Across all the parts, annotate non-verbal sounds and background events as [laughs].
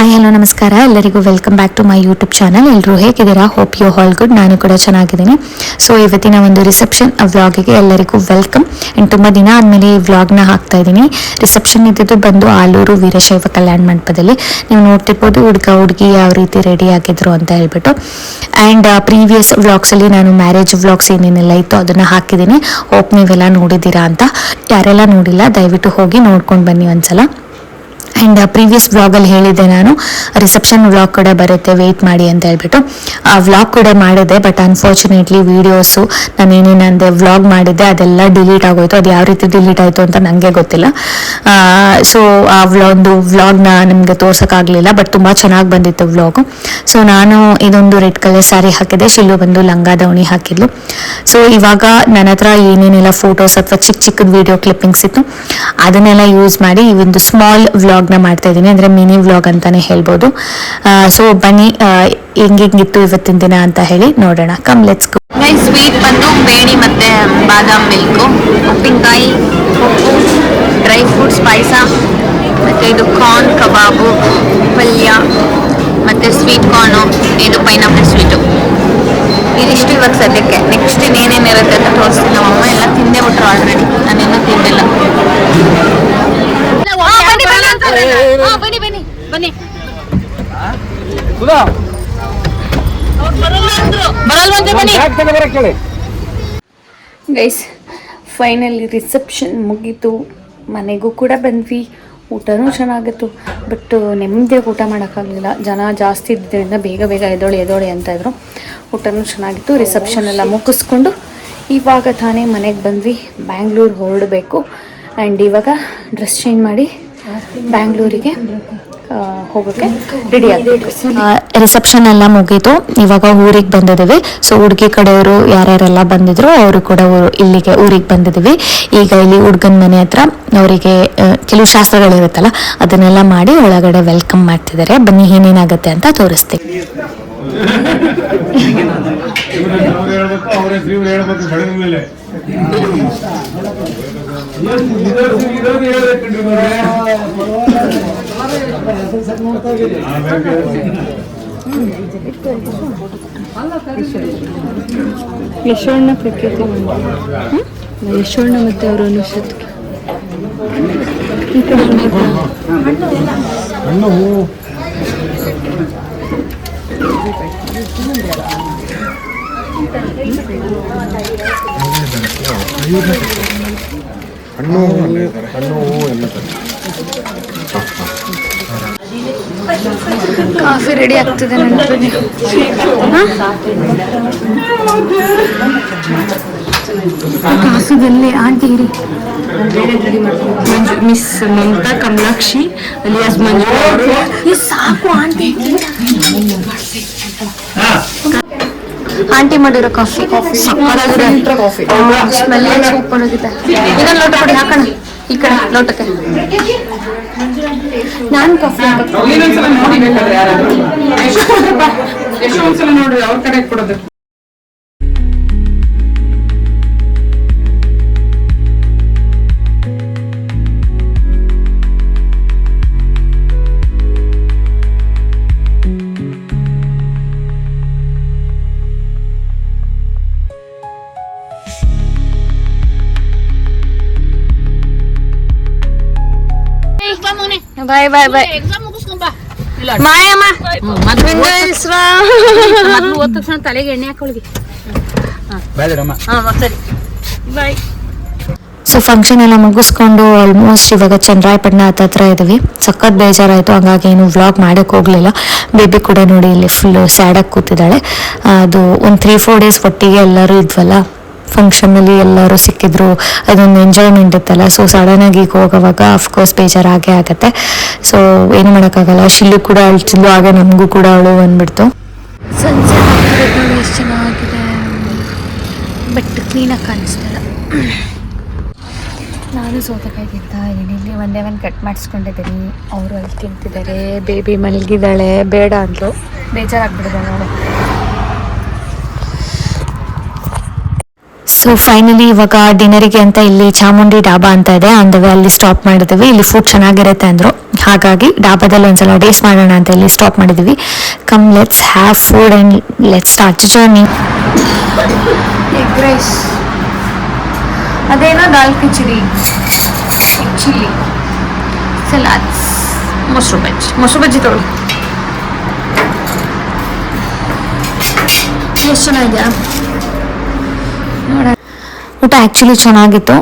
Hi hello ನಮಸ್ಕಾರ. ಎಲ್ಲರಿಗೂ welcome back to my YouTube channel ಎಲ್ಲರೂ ಹೇಗಿದ್ದೀರಾ? ಹೋಪ್ ಯು ಹಾಲ್ ಗುಡ್ ನಾನು ಕೂಡ ಚೆನ್ನಾಗಿದ್ದೀನಿ. ಸೊ ಇವತ್ತಿನ ಒಂದು ರಿಸೆಪ್ಷನ್ ವ್ಲಾಗಿಗೆ ಎಲ್ಲರಿಗೂ ವೆಲ್ಕಮ್ ಆ್ಯಂಡ್ ತುಂಬ ದಿನ ಆದಮೇಲೆ ಈ ವ್ಲಾಗ್ನ ಹಾಕ್ತಾ ಇದ್ದೀನಿ. ರಿಸೆಪ್ಷನ್ ಇದ್ದಿದ್ದು ಬಂದು ಆಲೂರು ವೀರಶೈವ ಕಲ್ಯಾಣ ಮಂಟಪದಲ್ಲಿ. ನೀವು ನೋಡ್ತಿರ್ಬೋದು, ಹುಡುಗ, ಹುಡುಗಿ ಯಾವ ರೀತಿ ರೆಡಿ ಆಗಿದ್ರು ಅಂತ ಹೇಳ್ಬಿಟ್ಟು. ಆ್ಯಂಡ್ ಪ್ರೀವಿಯಸ್ ವ್ಲಾಗ್ಸಲ್ಲಿ ನಾನು ಮ್ಯಾರೇಜ್ ವ್ಲಾಗ್ಸ್ ಏನೇನೆಲ್ಲ ಇತ್ತು ಅದನ್ನು ಹಾಕಿದ್ದೀನಿ. ಹೋಪ್ ನೀವೆಲ್ಲ ನೋಡಿದ್ದೀರಾ ಅಂತ. ಯಾರೆಲ್ಲ ನೋಡಿಲ್ಲ, ದಯವಿಟ್ಟು ಹೋಗಿ ನೋಡ್ಕೊಂಡು ಬನ್ನಿ ಒಂದ್ಸಲ. ಆ್ಯಂಡ್ ಪ್ರೀವಿಯಸ್ ವ್ಲಾಗಲ್ಲಿ ಹೇಳಿದ್ದೆ ನಾನು. ರಿಸೆಪ್ಷನ್ ವ್ಲಾಗ್ ಕೂಡ ಬರುತ್ತೆ ವೆಯ್ಟ್ ಮಾಡಿ ಅಂತ ಹೇಳ್ಬಿಟ್ಟು. ಆ ವ್ಲಾಗ್ ಕೂಡ ಮಾಡಿದೆ ಬಟ್ ಅನ್ಫಾರ್ಚುನೇಟ್ಲಿ ವೀಡಿಯೋಸು ನಾನು ಏನೇನಂದೆ ವ್ಲಾಗ್ ಮಾಡಿದ್ದೆ, ಅದೆಲ್ಲ ಡಿಲೀಟ್ ಆಗೋಯ್ತು. ಅದು ಯಾವ ರೀತಿ ಡಿಲೀಟ್ ಆಯಿತು ಅಂತ ನನಗೆ ಗೊತ್ತಿಲ್ಲ. ಸೊ ಆ ವ್ಲಾ ಒಂದು ವ್ಲಾಗ್ನ ನಿಮಗೆ ತೋರ್ಸೋಕ್ಕಾಗಲಿಲ್ಲ ಬಟ್ ತುಂಬ ಚೆನ್ನಾಗಿ ಬಂದಿತ್ತು ವ್ಲಾಗು ಸೊ ನಾನು ಇದೊಂದು ರೆಡ್ ಕಲರ್ ಸ್ಯಾರಿ ಹಾಕಿದೆ ಶಿಲ್ಲು ಬಂದು ಲಂಗ ದವಣಿ ಹಾಕಿದ್ಲು. ಸೊ ಇವಾಗ ನನ್ನ ಹತ್ರ ಏನೇನೆಲ್ಲ ಫೋಟೋಸ್ ಅಥವಾ ಚಿಕ್ಕ ಚಿಕ್ಕದ ವಿಡಿಯೋ ಕ್ಲಿಪ್ಪಿಂಗ್ಸ್ ಇತ್ತು, ಅದನ್ನೆಲ್ಲ ಯೂಸ್ ಮಾಡಿ ಈ ಒಂದು ಸ್ಮಾಲ್ ವ್ಲಾಗ್ನ ಮಾಡ್ತಾ ಇದ್ದೀನಿ. ಅಂದರೆ ಮಿನಿ ವ್ಲಾಗ್ ಅಂತಾನೆ ಹೇಳ್ಬೋದು. ಸೊ ಬನ್ನಿ ಹೆಂಗಿತ್ತು ಇವತ್ತಿನ ದಿನ ಅಂತ ಹೇಳಿ ನೋಡೋಣ. ಕಮ್ ಲೆಟ್ಸ್ ಸ್ವೀಟ್ ಬಂದು ಬೇಡಿ ಮತ್ತೆ ಬಾದಾಮ್ ಮಿಲ್ಕು ಉಪ್ಪಿನಕಾಯಿ ಉಪ್ಪು ಡ್ರೈ ಫ್ರೂಟ್ಸ್ ಪಾಯಸ, ಮತ್ತು ಇದು ಕಾರ್ನ್ ಕಬಾಬು, ಪಲ್ಯ, ಮತ್ತು ಸ್ವೀಟ್ ಕಾರ್ನು ಇದು ಪೈನಾಪಲ್ ಸ್ವೀಟು ಇದಿಷ್ಟು ಇವಾಗ ಸದ್ಯಕ್ಕೆ. ನೆಕ್ಸ್ಟ್ ಇನ್ನೇನೇನಿರುತ್ತೆ ಅಂತ ತೋರಿಸ್ತೀನಿ. ನಮ್ಮಮ್ಮ ಎಲ್ಲ ತಿಂದೇ ಬಿಟ್ರು ಆಲ್ರೆಡಿ ನಾನಿನ್ನೂ ತಿಂದಿಲ್ಲ ಬನ್ನಿ ಬನ್ನಿ. ಗೈಸ್ ಫೈನಲಿ ರಿಸೆಪ್ಷನ್ ಮುಗೀತು. ಮನೆಗೂ ಕೂಡ ಬಂದ್ವಿ. ಊಟನೂ ಚೆನ್ನಾಗಿತ್ತು. ಬಟ್ ನೆಮ್ಮದಿಯಾಗಿ ಊಟ ಮಾಡೋಕ್ಕಾಗಲಿಲ್ಲ. ಜನ ಜಾಸ್ತಿ ಇದ್ದಿದ್ದರಿಂದ ಬೇಗ ಬೇಗ ಎದೋಳಿ ಎದೋಳಿ ಅಂತ ಇದ್ರು. ಊಟನೂ ಚೆನ್ನಾಗಿತ್ತು. ರಿಸೆಪ್ಷನ್ ಎಲ್ಲ ಮುಗಿಸ್ಕೊಂಡು ಇವಾಗ ತಾನೇ ಮನೆಗೆ ಬಂದ್ವಿ. ಬ್ಯಾಂಗ್ಳೂರು ಹೊರಡಬೇಕು. ಆ್ಯಂಡ್ ಇವಾಗ ಡ್ರೆಸ್ ಚೇಂಜ್ ಮಾಡಿ ಬ್ಯಾಂಗ್ಳೂರಿಗೆ ಹೋಗೋಕ್ಕೆ ರೆಡಿ ಆಗಬೇಕು. ರಿಸೆಪ್ಷನ್ ಎಲ್ಲ ಮುಗೀತು. ಇವಾಗ ಊರಿಗೆ ಬಂದಿದ್ದೀವಿ. ಸೊ ಹುಡುಗಿ ಕಡೆಯವರು ಯಾರ್ಯಾರೆಲ್ಲ ಬಂದಿದ್ರು ಅವರು ಕೂಡ ಇಲ್ಲಿಗೆ ಊರಿಗೆ ಬಂದಿದ್ದೀವಿ. ಈಗ ಇಲ್ಲಿ ಹುಡುಗನ ಮನೆ ಹತ್ರ ಅವರಿಗೆ ಕೆಲವು ಶಾಸ್ತ್ರಗಳಿರುತ್ತಲ್ಲ ಅದನ್ನೆಲ್ಲ ಮಾಡಿ ಒಳಗಡೆ ವೆಲ್ಕಮ್ ಮಾಡ್ತಿದ್ದಾರೆ. ಬನ್ನಿ ಏನೇನಾಗುತ್ತೆ ಅಂತ ತೋರಿಸ್ತೀವಿ ಅವ್ರು [laughs] ಹೇಳ್ಬೇಕು ಅವರೇ ಇವ್ರು ಹೇಳ್ಬೇಕು ಬೆಳೆದ ಮೇಲೆ ಇದೊಂದು ಹೇಳ್ಬೇಕಂಡ್ರಿ ಯಶೋಣ್ಣ ಪ್ರಕೃತಿ ಯಶೋಣ್ಣ ಮತ್ತೆ ಅವರು ಅನುಷತ್ಗೆ ಹಣ್ಣು ಹಣ್ಣು ಹೂವು ಎಲ್ಲ ಕಾಫಿ ರೆಡಿ ಆಗ್ತದೆ ಕಾಸುದಲ್ಲಿ ಆಂಟಿ ಇರಿ. ಮಂಜು ಮಿಸ್ ಮಮತಾ ಕಮಲಾಕ್ಷಿ ಅಲಿಯಾಸ್ ಮಂಜು ಸಾಕು ಆಂಟಿ. ಆಂಟಿ ಮಾಡಿರೋ ಕಾಫಿ. ಕಾಫಿ ಸ್ಮೆಲ್ ಸೂಪರ್ ಆಗಿದೆ. ಇದನ್ನ ಲೋಟ ಕೊಡಿ ಹಾಕೋಣ. ಈ ಕಡೆ ಲೋಟಕ್ಕೆ ನಾನು ಕಾಫಿ ನೋಡಿ ಬೇಕಾದ್ರೆ ಯಾರಾದ್ರೂ. ಎಷ್ಟು ಒಂದ್ಸಲ ನೋಡ್ರಿ ಅವ್ರ ಕಡೆ ಕೊಡೋದು ಬಾಯ್ ಬಾಯ್ ಬಾಯ್. ಮಾಯಮ್ಮ. ಮೊದ್ಲು ಓದ್ ತಕ್ಷಣ ತಲೆಗೆ ಎಣ್ಣೆ ಹಾಕೊಳ್ಳಿ ಬೇಡಮ್ಮ ಸರಿ. ಬಾಯ್. ಸೊ ಫಂಕ್ಷನ್ ಎಲ್ಲ ಮುಗಿಸ್ಕೊಂಡು ಆಲ್ಮೋಸ್ಟ್ ಇವಾಗ ಚಂದ್ರಾಯಪಟ್ಟಣ ಹತ್ತತ್ರ ಇದ್ದೀವಿ ಸಖತ್ ಬೇಜಾರಾಯಿತು. ಹಂಗಾಗಿ ಏನು ವ್ಲಾಗ್ ಮಾಡೋಕ್ಕೆ ಹೋಗಲಿಲ್ಲ. ಬೇಬಿ ಕೂಡ ನೋಡಿ ಇಲ್ಲಿ ಫುಲ್ಲು ಸ್ಯಾಡಾಗಿ ಕೂತಿದ್ದಾಳೆ. ಅದು ಒಂದು ತ್ರೀ ಫೋರ್ ಡೇಸ್ ಒಟ್ಟಿಗೆ ಎಲ್ಲರೂ ಇದ್ವಲ್ಲ. ಫಂಕ್ಷನಲ್ಲಿ ಎಲ್ಲರೂ ಸಿಕ್ಕಿದ್ರು, ಅದೊಂದು ಎಂಜಾಯ್ಮೆಂಟ್ ಇತ್ತಲ್ಲ. ಸೊ ಸಡನ್ನಾಗಿ ಹೋಗೋವಾಗ ಅಫ್ಕೋರ್ಸ್ ಬೇಜಾರಾಗೇ ಆಗುತ್ತೆ. ಸೊ ಏನು ಮಾಡೋಕ್ಕಾಗಲ್ಲ. ಶಿಲ್ಲು ಕೂಡ ಅಳ್ತಿದ್ಲು ಹಾಗೆ ನಮಗೂ ಕೂಡ ಅವಳು ಬಂದ್ಬಿಡ್ತು ಸಂಜೆ ಎಷ್ಟು ಚೆನ್ನಾಗಿದೆ ಬಟ್ ಕ್ಲೀನಾಗಿ ಕಾಣಿಸ್ತಿಲ್ಲ. ನಾನು ಸೋತಕಾಗಿದ್ದ ಇಲ್ಲಿ ಒಂದೇ ಒಂದು ಕಟ್ ಮಾಡಿಸ್ಕೊಂಡಿದ್ದೀನಿ. ಅವರು ಅಲ್ಲಿ ತಿಂತಿದ್ದಾರೆ. ಬೇಬಿ ಮಲಗಿದ್ದಾಳೆ. ಬೇಡ ಅಂದರು. ಬೇಜಾರಾಗ್ಬಿಡಿದೆ ನೋಡಿ ಸೊ ಫೈನಲಿ ಇವಾಗ ಡಿನ್ನರಿಗೆ ಅಂತ ಇಲ್ಲಿ ಚಾಮುಂಡಿ ಡಾಬಾ ಅಂತ ಇದೆ. ಆನ್ ದ ವೇ ಅಲ್ಲಿ ಸ್ಟಾಪ್ ಮಾಡಿದ್ವಿ. ಇಲ್ಲಿ ಫುಡ್ ಚೆನ್ನಾಗಿರುತ್ತೆ ಅಂದ್ರು. ಹಾಗಾಗಿ ಡಾಬಾದಲ್ಲಿ ಒಂದ್ಸಲ ಟೇಸ್ಟ್ ಮಾಡೋಣ ಅಂತ ಇಲ್ಲಿ ಸ್ಟಾಪ್ ಮಾಡಿದ್ವಿ. Come let's have food and let's start journey ಅದೇನೋ ದಾಲ್ ಕಿಚಡಿ. ಚಿಲ್ಲಿ ಸಲಾಡ್ಸ್ ಮೊಸರು ಬಜ್ಜಿ ಮೊಸರು ಬಜ್ಜಿ ತೊಗೊಳ್ಳಿ. ಎಷ್ಟು ಚೆನ್ನಾಗಿದೆಯಾ? ನೋಡ ಊಟ ಆ್ಯಕ್ಚುಲಿ ಚೆನ್ನಾಗಿತ್ತು.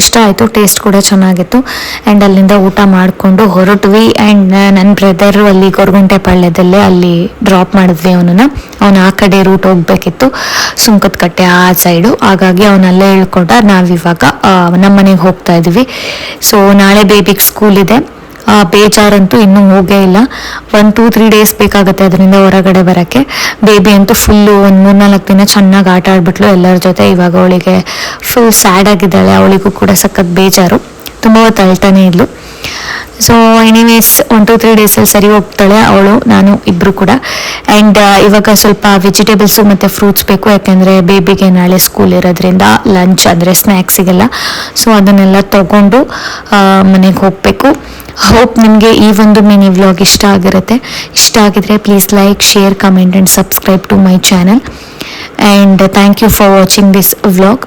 ಇಷ್ಟ ಆಯಿತು ಟೇಸ್ಟ್ ಕೂಡ ಚೆನ್ನಾಗಿತ್ತು. ಆ್ಯಂಡ್ ಅಲ್ಲಿಂದ ಊಟ ಮಾಡಿಕೊಂಡು ಹೊರಟ್ವಿ. ಆ್ಯಂಡ್ ನನ್ನ ಬ್ರದರು ಅಲ್ಲಿ ಗೊರಗುಂಟೆ ಪಾಳ್ಯದಲ್ಲೇ ಅಲ್ಲಿ ಡ್ರಾಪ್ ಮಾಡಿದ್ವಿ ಅವನನ್ನು. ಅವನು ಆ ಕಡೆ ರೂಟ್ ಹೋಗಬೇಕಿತ್ತು. ಸುಂಕದ ಕಟ್ಟೆ ಆ ಸೈಡು ಹಾಗಾಗಿ ಅವನಲ್ಲೇ ಹೇಳ್ಕೊಂಡ ನಾವಿವಾಗ ನಮ್ಮ ಮನೆಗೆ ಹೋಗ್ತಾ ಇದ್ವಿ. ಸೊ ನಾಳೆ ಬೇಬಿಗೆ ಸ್ಕೂಲ್ ಇದೆ. ಬೇಜಾರಂತೂ ಇನ್ನೂ ಹೋಗೇ ಇಲ್ಲ. ಒನ್ ಟೂ ತ್ರೀ ಡೇಸ್ ಬೇಕಾಗುತ್ತೆ ಅದರಿಂದ ಹೊರಗಡೆ ಬರೋಕ್ಕೆ. ಬೇಬಿ ಅಂತೂ ಫುಲ್ಲು ಒಂದು ಮೂರ್ನಾಲ್ಕು ದಿನ ಚೆನ್ನಾಗಿ ಆಟ ಆಡ್ಬಿಟ್ಲು. ಎಲ್ಲರ ಜೊತೆ ಇವಾಗ ಅವಳಿಗೆ ಫುಲ್ ಸ್ಯಾಡ್ ಆಗಿದ್ದಾಳೆ. ಅವಳಿಗೂ ಕೂಡ ಸಖತ್ ಬೇಜಾರು. ತುಂಬ ಹೊತ್ತು ಅಳ್ತಾನೆ ಇದ್ಲು. So anyways one two three ಡೇಸಲ್ಲಿ ಸರಿ ಹೋಗ್ತಾಳೆ ಅವಳು, ನಾನು ಇಬ್ಬರು ಕೂಡ. ಆ್ಯಂಡ್ ಇವಾಗ ಸ್ವಲ್ಪ ವೆಜಿಟೇಬಲ್ಸು ಮತ್ತು ಫ್ರೂಟ್ಸ್ ಬೇಕು, ಯಾಕೆಂದರೆ ಬೇಬಿಗೆ ನಾಳೆ ಸ್ಕೂಲ್ ಇರೋದ್ರಿಂದ ಲಂಚ್ ಅಂದರೆ ಸ್ನ್ಯಾಕ್ಸಿಗೆಲ್ಲ ಸೊ ಅದನ್ನೆಲ್ಲ ತಗೊಂಡು ಮನೆಗೆ ಹೋಗಬೇಕು. ಹೋಪ್ ನಿಮಗೆ ಈ ಒಂದು ಮಿನಿ ವ್ಲಾಗ್ ಇಷ್ಟ ಆಗಿರುತ್ತೆ. ಇಷ್ಟ ಆಗಿದ್ರೆ please like share comment and subscribe to my channel and thank you for watching this vlog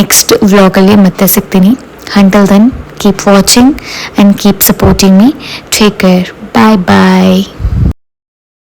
next ವ್ಲಾಗಲ್ಲಿ ಮತ್ತೆ ಸಿಗ್ತೀನಿ. Until then Keep watching and keep supporting me. Take care. Bye bye.